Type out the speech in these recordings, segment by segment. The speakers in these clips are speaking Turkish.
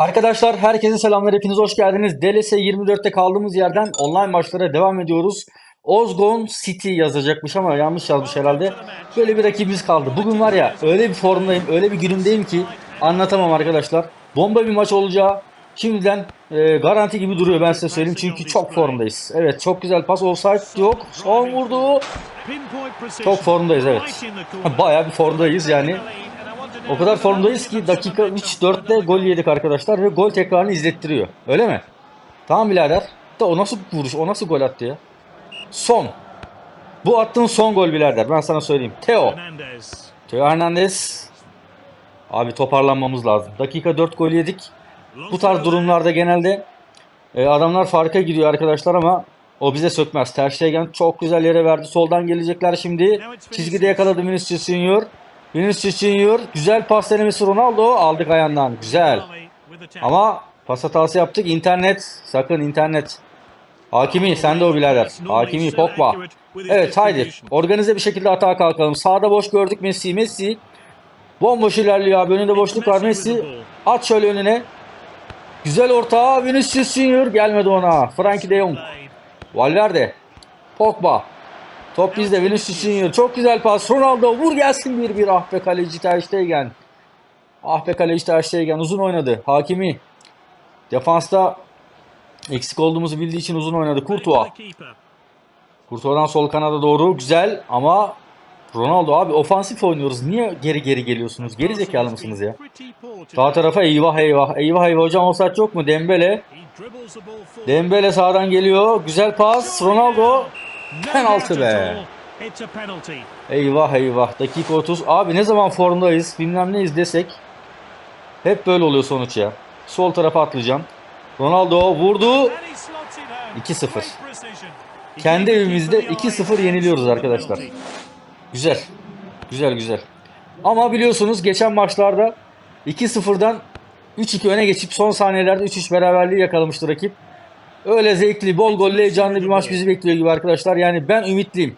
Arkadaşlar herkese selamlar hepiniz hoş geldiniz. DLS 24'te kaldığımız yerden online maçlara devam ediyoruz. Ozgon City yazacakmış ama yanlış yazmış herhalde. Böyle bir rakibimiz kaldı. Bugün var ya öyle bir formdayım, öyle bir günümdeyim ki anlatamam arkadaşlar. Bomba bir maç olacağı şimdiden e, garanti gibi duruyor ben size söyleyeyim. Çünkü çok formdayız. Evet çok güzel pas offside yok. Son vurdu. Çok formdayız evet. Bayağı bir formdayız yani. O kadar formdayız ki dakika 3-4'te gol yedik arkadaşlar ve gol tekrarını izlettiriyor. Öyle mi? Tamam birader. Da o nasıl vuruş, o nasıl gol attı ya? Son. Bu attığın son gol birader. Ben sana söyleyeyim. Teo. Teo Hernandez. Abi toparlanmamız lazım. Dakika 4 gol yedik. Bu tarz durumlarda genelde e, adamlar farka giriyor arkadaşlar ama o bize sökmez. Ter çok güzel yere verdi. Soldan gelecekler şimdi. Çizgide yakaladı Vinicius Junior. Vinicius Junior. Güzel pas denemesi Ronaldo. Aldık ayağından. Güzel. Ama pas hatası yaptık. İnternet. Sakın internet. Hakimi sen de o birader. Hakimi Pogba. Evet haydi. Organize bir şekilde atağa kalkalım. Sağda boş gördük Messi. Messi. Bomboş ilerliyor abi. Önünde boşluk var. Messi. At şöyle önüne. Güzel orta. Vinicius Junior. Gelmedi ona. Frankie de Jong. Valverde. Pogba. Top bizde. Vinicius Junior. Çok güzel pas. Ronaldo vur gelsin 1-1. Ah be kaleci Ter Stegen. Ah be kaleci Ter Stegen. Uzun oynadı. Hakimi. Defansta eksik olduğumuzu bildiği için uzun oynadı. Courtois. Courtois'dan sol kanada doğru. Güzel ama Ronaldo abi ofansif oynuyoruz. Niye geri geri geliyorsunuz? Geri zekalı mısınız ya? Sağ tarafa eyvah eyvah. Eyvah eyvah hocam offside yok mu? Dembele. Dembele sağdan geliyor. Güzel pas. Ronaldo. Penaltı be. Eyvah eyvah. Dakika 30. Abi ne zaman formdayız bilmem neyiz desek hep böyle oluyor sonuç ya. Sol tarafa atlayacağım. Ronaldo vurdu. 2-0. Kendi evimizde 2-0 yeniliyoruz arkadaşlar. Güzel. Güzel güzel. Ama biliyorsunuz geçen maçlarda 2-0'dan 3-2 öne geçip son saniyelerde 3-3 beraberliği yakalamıştı rakip. Öyle zevkli, bol gollü, heyecanlı bir maç bizi bekliyor gibi arkadaşlar. Yani ben ümitliyim.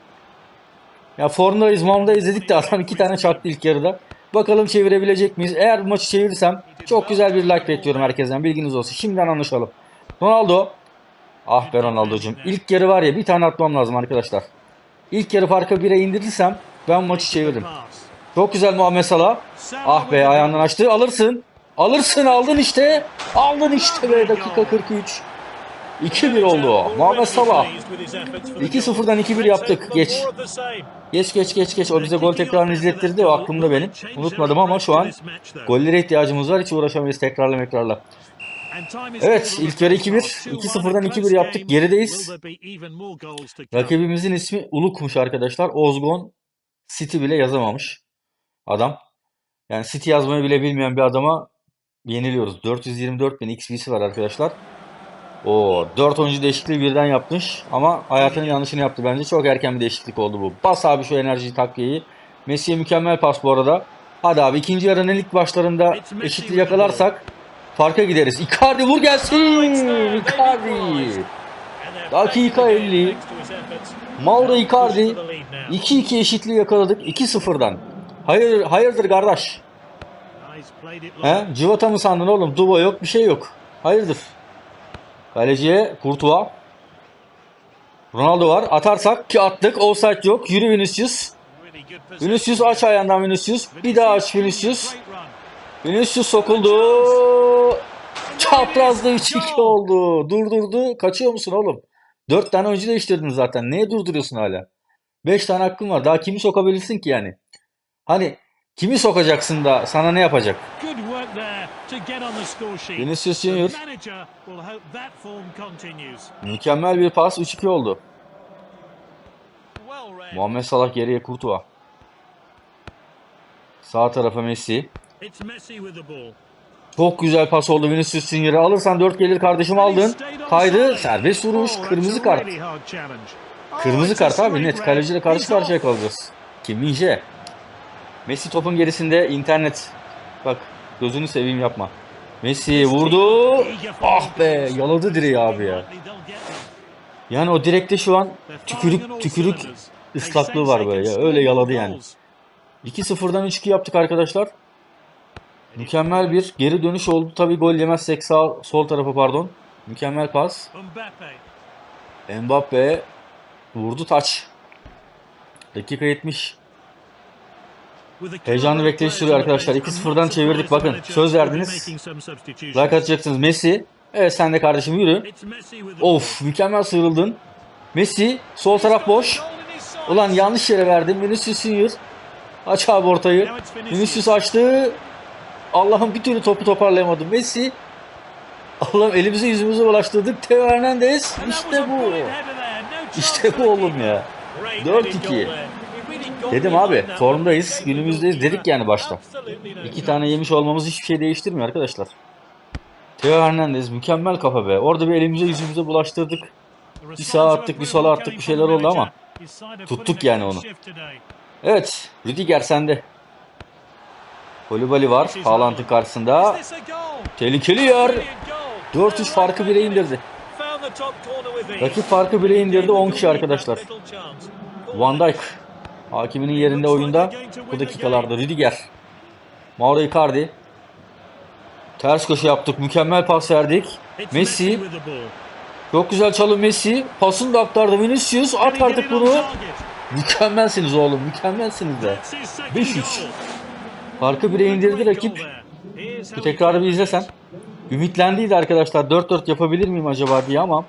Ya formdayız, momdayız dedik de adam iki tane çaktı ilk yarıda. Bakalım çevirebilecek miyiz? Eğer bu maçı çevirirsem çok güzel bir like bekliyorum herkesten. Bilginiz olsun. Şimdiden anlaşalım. Ronaldo. Ah be Ronaldo'cum. İlk yarı var ya bir tane atmam lazım arkadaşlar. İlk yarı farkı 1'e indirirsem ben maçı çeviririm. Çok güzel Muhammed Salah. Ah be ayağından açtı. Alırsın. Alırsın aldın işte. Aldın işte be dakika 43. 2-1 oldu. Muhammed Salah. 2-0'dan 2-1 yaptık. Geç. Geç geç geç geç. O bize gol tekrarını izlettirdi. O aklımda benim. Unutmadım ama şu an gollere ihtiyacımız var. Hiç uğraşamayız tekrarla tekrarla. Evet ilk yarı 2-1. 2-0'dan 2-1 yaptık. Gerideyiz. Rakibimizin ismi Uluk'muş arkadaşlar. Ozgon City bile yazamamış. Adam. Yani City yazmayı bile bilmeyen bir adama yeniliyoruz. 424 bin XP'si var arkadaşlar. O 4 oyuncu değişikliği birden yapmış ama hayatının yanlışını yaptı bence. Çok erken bir değişiklik oldu bu. Bas abi şu enerji takviyeyi. Messi'ye mükemmel pas bu arada. Hadi abi ikinci yarının ilk başlarında eşitliği yakalarsak farka gideriz. Icardi vur gelsin. Icardi. Dakika 50. Mauro Icardi 2-2 eşitliği yakaladık 2-0'dan. Hayır, hayırdır kardeş? He? Civata mı sandın oğlum? Dubo yok bir şey yok. Hayırdır? Kaleciye Courtois. Ronaldo var. Atarsak ki attık. Offside yok. Yürü Vinicius. Vinicius aç ayağından Vinicius. Bir daha aç Vinicius. Vinicius sokuldu. Çaprazda 3-2 oldu. Durdurdu. Kaçıyor musun oğlum? 4 tane oyuncu değiştirdin zaten. Neye durduruyorsun hala? 5 tane hakkın var. Daha kimi sokabilirsin ki yani? Hani kimi sokacaksın da sana ne yapacak? Vinicius Junior. Mükemmel bir pas 3-2 oldu. Muhammed Salah geriye Courtois. Sağ tarafa Messi. Çok güzel pas oldu Vinicius Junior'a. Alırsan 4 gelir kardeşim aldın. Kaydı. Serbest vuruş. Kırmızı kart. Kırmızı kart abi net. Kaleciyle karşı karşıya kalacağız. Kim Minje. Messi topun gerisinde internet. Bak gözünü seveyim yapma. Messi vurdu. Ah be yaladı direği abi ya. Yani o direkte şu an tükürük tükürük ıslaklığı var böyle ya. Öyle yaladı yani. 2-0'dan 3-2 yaptık arkadaşlar. Mükemmel bir geri dönüş oldu. Tabii gol yemezsek sağ sol tarafa pardon. Mükemmel pas. Mbappe vurdu taç. Dakika 70. Heyecanlı bekleyiş sürüyor arkadaşlar. 2-0'dan çevirdik bakın. Söz verdiniz. Like atacaksınız. Messi. Evet sen de kardeşim yürü. Of mükemmel sıyrıldın. Messi sol taraf boş. Ulan yanlış yere verdim. Vinicius Junior. Aç abi ortayı. Vinicius açtı. Allah'ım bir türlü topu toparlayamadım. Messi. Allah'ım elimizi yüzümüze bulaştırdık. Teo Hernandez. İşte bu. İşte bu oğlum ya. 4-2. Dedim abi formdayız. Günümüzdeyiz dedik yani başta. İki tane yemiş olmamız hiçbir şey değiştirmiyor arkadaşlar. Teo Hernandez mükemmel kafa be. Orada bir elimize yüzümüze bulaştırdık. Bir sağa attık, bir sola attık, bir şeyler oldu ama tuttuk yani onu. Evet Rüdiger sende. Kolibali var Haaland'ın karşısında. Tehlikeli yer. 4-3 farkı bire indirdi. Rakip farkı bire indirdi 10 kişi arkadaşlar. Van Dijk hakiminin yerinde oyunda bu dakikalarda Rüdiger. Mauro Icardi. Ters köşe yaptık. Mükemmel pas verdik. Messi. Çok güzel çalım Messi. Pasını da aktardı Vinicius. At artık bunu. Mükemmelsiniz oğlum. Mükemmelsiniz de. 5-3. Farkı bire indirdi rakip. Bu tekrarı bir izlesen. Ümitlendiydi arkadaşlar. 4-4 yapabilir miyim acaba diye ama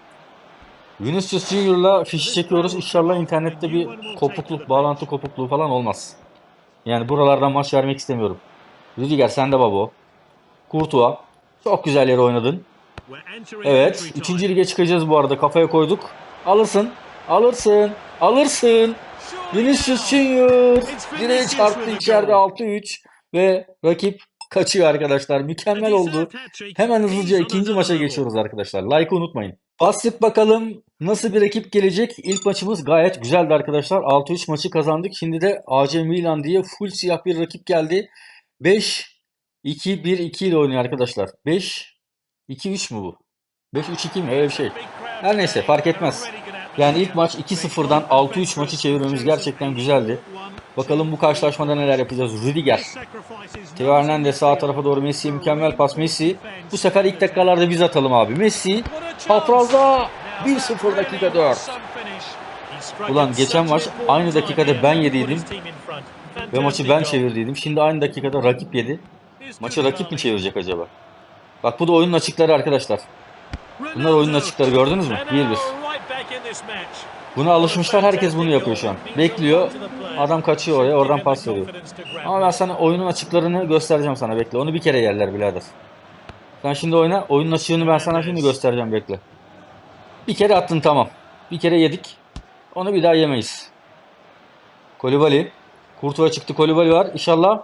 Vinicius Junior'la fişi çekiyoruz. İnşallah internette bir kopukluk, bağlantı kopukluğu falan olmaz. Yani buralardan maç vermek istemiyorum. Rüdiger sen de babo. Courtois. Çok güzel yere oynadın. Evet. 3. lige çıkacağız bu arada. Kafaya koyduk. Alırsın. Alırsın. Alırsın. Vinicius Junior. Direğe çarptı içeride 6-3. Ve rakip kaçıyor arkadaşlar. Mükemmel oldu. Hemen hızlıca ikinci maça geçiyoruz arkadaşlar. Like'ı unutmayın. Bastık bakalım nasıl bir rakip gelecek. İlk maçımız gayet güzeldi arkadaşlar. 6-3 maçı kazandık. Şimdi de AC Milan diye full siyah bir rakip geldi. 5-2-1-2 ile oynuyor arkadaşlar. 5-2-3 mü bu? 5-3-2 mi? Öyle bir şey. Her neyse fark etmez. Yani ilk maç 2-0'dan 6-3 maçı çevirmemiz gerçekten güzeldi. Bakalım bu karşılaşmada neler yapacağız. Rüdiger. Teo Hernandez sağ tarafa doğru Messi mükemmel pas Messi. Bu sefer ilk dakikalarda biz atalım abi. Messi çaprazda 1-0 dakika 4. Ulan geçen maç aynı dakikada ben yediydim Ve maçı ben çevirdiydim. Şimdi aynı dakikada rakip yedi. Maçı rakip mi çevirecek acaba? Bak bu da oyunun açıkları arkadaşlar. Bunlar oyunun açıkları gördünüz mü? 1-1. Buna alışmışlar herkes bunu yapıyor şu an. Bekliyor. Adam kaçıyor oraya oradan pas veriyor. Ama ben sana oyunun açıklarını göstereceğim sana bekle. Onu bir kere yerler birader. Sen şimdi oyna. Oyunun açığını ben sana şimdi göstereceğim bekle. Bir kere attın tamam. Bir kere yedik. Onu bir daha yemeyiz. Kolibali. Kurtuğa çıktı Kolibali var. İnşallah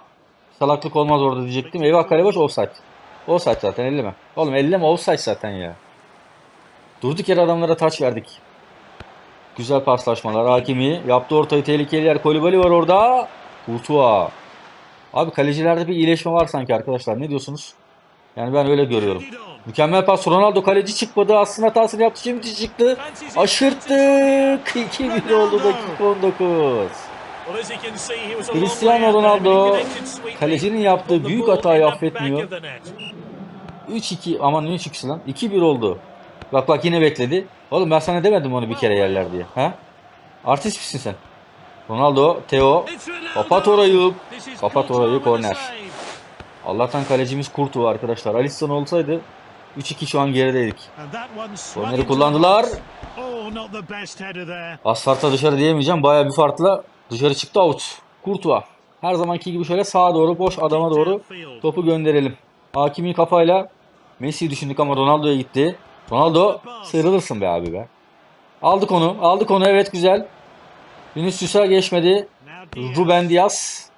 salaklık olmaz orada diyecektim. Eyvah kale boş offside. Offside zaten elleme. Oğlum elleme offside zaten ya. Durduk yere adamlara taç verdik. Güzel paslaşmalar. Hakimi yaptı ortayı tehlikeli yer. Kolibali var orada. Kurtuğa. Abi kalecilerde bir iyileşme var sanki arkadaşlar. Ne diyorsunuz? Yani ben öyle görüyorum. Mükemmel pas. Ronaldo kaleci çıkmadı. Aslında hatasını yaptı. Şimdi çıktı. Aşırttık. 2-1 oldu dakika 19. Cristiano Ronaldo kalecinin yaptığı büyük hatayı affetmiyor. 3-2 aman ne 3-2'si lan? 2-1 oldu. Bak bak yine bekledi. Oğlum ben sana demedim onu bir kere yerler diye. Ha? Artist misin sen? Ronaldo, Teo. Kapat orayı. Kapat orayı korner. Allah'tan kalecimiz Kurtu arkadaşlar. Alisson olsaydı 3-2 şu an gerideydik. Korneri kullandılar. Asfalta dışarı diyemeyeceğim. Bayağı bir farkla dışarı çıktı out. Kurtuğa. Her zamanki gibi şöyle sağa doğru boş adama doğru topu gönderelim. Hakimi kafayla Messi'yi düşündük ama Ronaldo'ya gitti. Ronaldo sıyrılırsın be abi be. Aldık onu. Aldık onu. Evet güzel. Vinicius'a geçmedi. Ruben Diaz.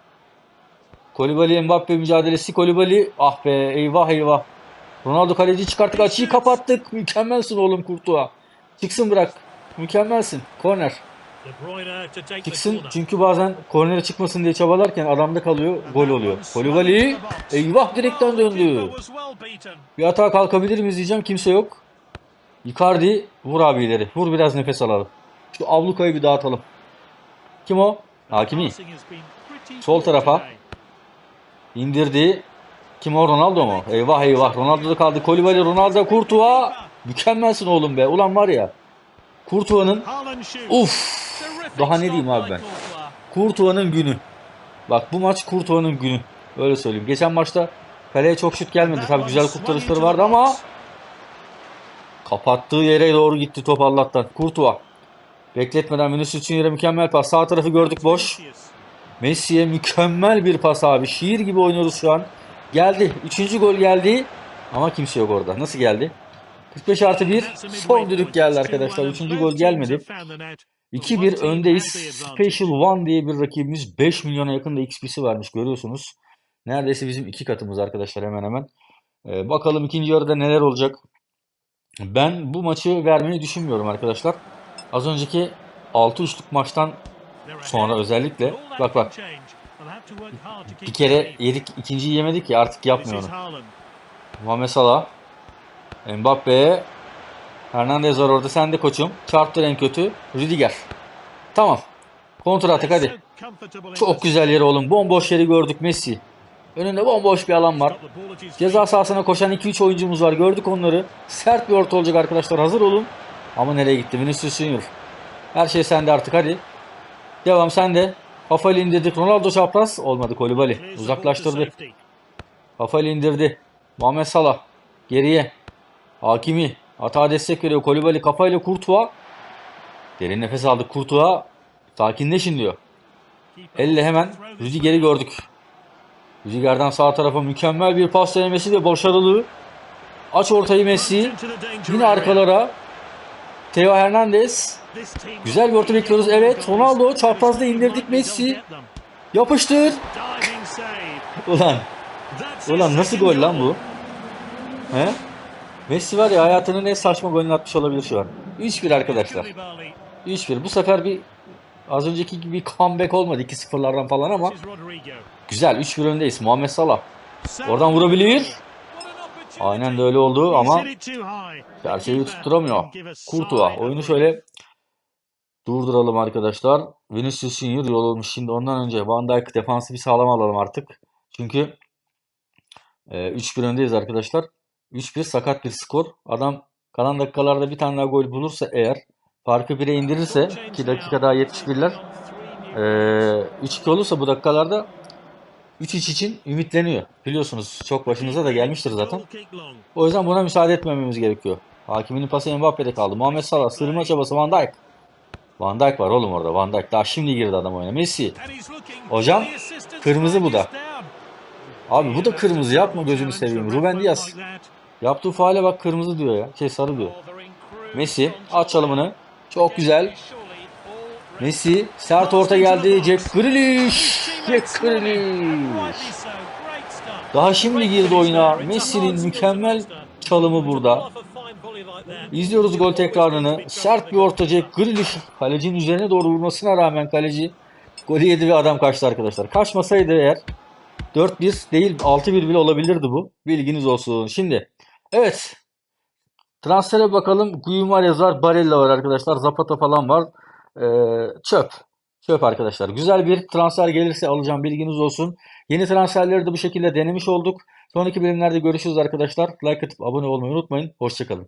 Kolibali Mbappe mücadelesi. Kolibali. Ah be eyvah eyvah. Ronaldo kaleci çıkarttık. Açıyı kapattık. Mükemmelsin oğlum Kurtuğa. Çıksın bırak. Mükemmelsin. Korner. Çıksın çünkü bazen kornere çıkmasın diye çabalarken adamda kalıyor. Gol oluyor. Kolibali. Eyvah direkten döndü. Bir hata kalkabilir miyiz diyeceğim. Kimse yok. Icardi vur abi ileri. Vur biraz nefes alalım. Şu ablukayı bir dağıtalım. Kim o? Hakimi. Sol tarafa. İndirdi. Kim o Ronaldo mu? Eyvah eyvah. Ronaldo da kaldı. Kolibali, Ronaldo, Kurtuğa. Mükemmelsin oğlum be. Ulan var ya. Kurtuğa'nın Uf. Daha ne diyeyim abi ben? Kurtuğa'nın günü. Bak bu maç Kurtuğa'nın günü. Öyle söyleyeyim. Geçen maçta kaleye çok şut gelmedi. Tabii güzel kurtarışları vardı ama kapattığı yere doğru gitti top Allah'tan. Kurtuğa. Bekletmeden Vinicius'un yere mükemmel pas. Sağ tarafı gördük boş. Messi'ye mükemmel bir pas abi. Şiir gibi oynuyoruz şu an. Geldi. Üçüncü gol geldi. Ama kimse yok orada. Nasıl geldi? 45 artı 1. Son düdük geldi arkadaşlar. Üçüncü gol gelmedi. 2-1 öndeyiz. Special One diye bir rakibimiz 5 milyona yakın da XP'si varmış görüyorsunuz. Neredeyse bizim iki katımız arkadaşlar hemen hemen. Ee, bakalım ikinci yarıda neler olacak. Ben bu maçı vermeyi düşünmüyorum arkadaşlar. Az önceki 6-3'lük maçtan sonra özellikle bak bak bir kere yedik ikinciyi yemedik ya artık yapmıyorum. Muhammed Salah, Mbappe, Hernandez var orada sen de koçum. Çarptır en kötü. Rüdiger. Tamam. Kontra atak hadi. Çok güzel yeri oğlum. Bomboş yeri gördük Messi. Önünde bomboş bir alan var. Ceza sahasına koşan 2-3 oyuncumuz var. Gördük onları. Sert bir orta olacak arkadaşlar. Hazır olun. Ama nereye gitti? Vinicius Junior. Her şey sende artık hadi. Devam sende. Kafayla indirdik. Ronaldo çapraz. Olmadı Kolibali. Uzaklaştırdı. Kafayla indirdi. Muhammed Salah. Geriye. Hakimi. Hata destek veriyor. Kolibali kafayla Kurtuğa. Derin nefes aldı Kurtuğa. Sakinleşin diyor. Elle hemen Rüdiger'i gördük. Rüdiger'den sağ tarafa mükemmel bir pas denemesi ve başarılı. Aç ortayı Messi. Yine arkalara. Theo Hernandez. Güzel bir orta bekliyoruz. Evet Ronaldo çaprazda indirdik Messi. Yapıştır. Ulan. Ulan nasıl gol lan bu? He? Messi var ya hayatının en saçma golünü atmış olabilir şu an. 3-1 arkadaşlar. 3-1. Bu sefer bir az önceki gibi comeback olmadı 2-0'lardan falan ama güzel 3-1 öndeyiz. Muhammed Salah. Oradan vurabilir. Aynen de öyle oldu ama gerçeği tutturamıyor. Kurtuğa. Oyunu şöyle durduralım arkadaşlar. Vinicius Junior yol olmuş. Şimdi ondan önce Van Dijk defansı bir sağlam alalım artık. Çünkü e, 3-1 öndeyiz arkadaşlar. 3-1 sakat bir skor. Adam kalan dakikalarda bir tane daha gol bulursa eğer farkı 1'e indirirse 2 dakika daha 71'ler ee, 3-2 olursa bu dakikalarda 3-3 için ümitleniyor. Biliyorsunuz çok başınıza da gelmiştir zaten. O yüzden buna müsaade etmememiz gerekiyor. Hakiminin pası Mbappe'de kaldı. Muhammed Salah sırma çabası Van Dijk. Van Dijk var oğlum orada. Van Dijk daha şimdi girdi adam oyuna. Messi. Hocam kırmızı bu da. Abi bu da kırmızı yapma gözünü seveyim. Ruben Diaz. Yaptığı faale bak kırmızı diyor ya. Şey sarı diyor. Messi aç çalımını. Çok güzel. Messi sert orta geldi. Jack Grealish. Jack Grealish. Daha şimdi girdi oyuna. Messi'nin mükemmel çalımı burada. İzliyoruz gol tekrarını. Sert bir orta Jack Grealish. Kalecinin üzerine doğru vurmasına rağmen kaleci golü yedi ve adam kaçtı arkadaşlar. Kaçmasaydı eğer 4-1 değil 6-1 bile olabilirdi bu. Bilginiz olsun. Şimdi evet transfere bakalım. Guimarães var. Barella var arkadaşlar. Zapata falan var. Ee, çöp. Çöp arkadaşlar. Güzel bir transfer gelirse alacağım bilginiz olsun. Yeni transferleri de bu şekilde denemiş olduk. Sonraki bölümlerde görüşürüz arkadaşlar. Like atıp abone olmayı unutmayın. Hoşçakalın.